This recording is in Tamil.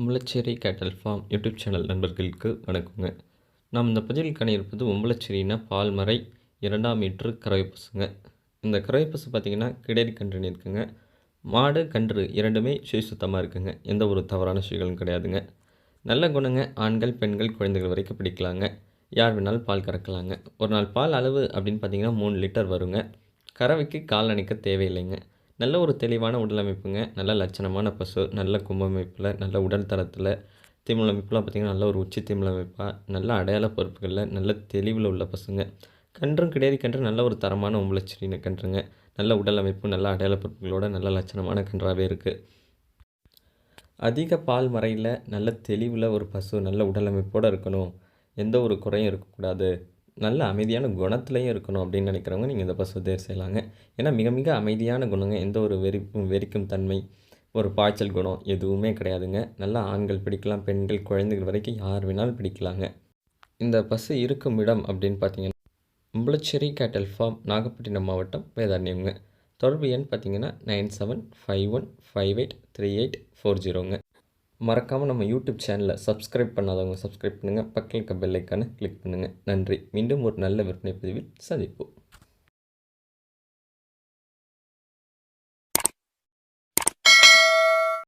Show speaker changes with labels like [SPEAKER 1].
[SPEAKER 1] உம்பளச்சேரி கேட்டல் ஃபார்ம் யூடியூப் சேனல் நண்பர்களுக்கு வணக்கங்க. நாம் இந்த பதிவில் காண உம்பளச்சேரினா பால்மறை இரண்டாம் மீட்ரு கறவை பசுங்க இந்த கறவை பசு பார்த்திங்கன்னா கிடரி கன்றுன்னு இருக்குங்க. மாடு கன்று இரண்டுமே சுய சுத்தமாக இருக்குங்க. எந்த ஒரு தவறான சுயங்களும் கிடையாதுங்க. நல்ல குணங்க ஆண்கள் பெண்கள் குழந்தைகள் வரைக்கும் பிடிக்கலாங்க. யார் வேணாலும் பால் கறக்கலாங்க. ஒரு நாள் பால் அளவு அப்படின்னு பார்த்தீங்கன்னா மூணு லிட்டர் வருங்க. கறவைக்கு கால் அணைக்க தேவையில்லைங்க. நல்ல ஒரு தெளிவான உடல் அமைப்புங்க நல்ல லட்சணமான பசு நல்ல கும்பமைப்பில் நல்ல உடல் தரத்தில். திமிழ் அமைப்புலாம் பார்த்திங்கன்னா நல்ல ஒரு உச்சி திமிழ் அமைப்பாக நல்ல அடையாள பொறுப்புகளில் நல்ல தெளிவில் உள்ள பசுங்க. கன்றும் கிடையாது கன்று நல்ல ஒரு தரமான உம்பளச்செடின கன்றுங்க. நல்ல உடல் அமைப்பு நல்ல அடையாள பொறுப்புகளோட நல்ல லட்சணமான கன்றாகவே இருக்குது அதிக பால் மறையில் நல்ல தெளிவில் ஒரு பசு நல்ல உடல் அமைப்போடு இருக்கணும். எந்த ஒரு குறையும் இருக்கக்கூடாது. நல்ல அமைதியான குணத்துலையும் இருக்கணும் அப்படின்னு நினைக்கிறவங்க நீங்கள் இந்த பசுவை தேர்வு செய்யலாங்க. ஏன்னா மிக மிக அமைதியான குணங்க எந்த ஒரு வெறிப்பும் வெறிக்கும் தன்மை ஒரு பாய்ச்சல் குணம் எதுவுமே கிடையாதுங்க. நல்லா ஆண்கள் பிடிக்கலாம் பெண்கள் குழந்தைகள் வரைக்கும் யார் வேணாலும் பிடிக்கலாங்க. இந்த பசு இருக்கும் இடம் அப்படின்னு பார்த்தீங்கன்னா உம்பளச்சேரி கேட்டல் ஃபார்ம் நாகப்பட்டினம் மாவட்டம் வேதாரண்யம்ங்க. தொடர்பு எண் பார்த்தீங்கன்னா nine seven five one five eight three eight four ஜீரோங்க. மறக்காமல் நம்ம யூடியூப் சேனலை சப்ஸ்கிரைப் பண்ணாதவங்க சப்ஸ்கிரைப் பண்ணுங்கள் பக்கத்தில் இருக்க பெல்லைக்கான கிளிக் பண்ணுங்கள் நன்றி. மீண்டும் ஒரு நல்ல விற்பனை பதிவில் சந்திப்போம்.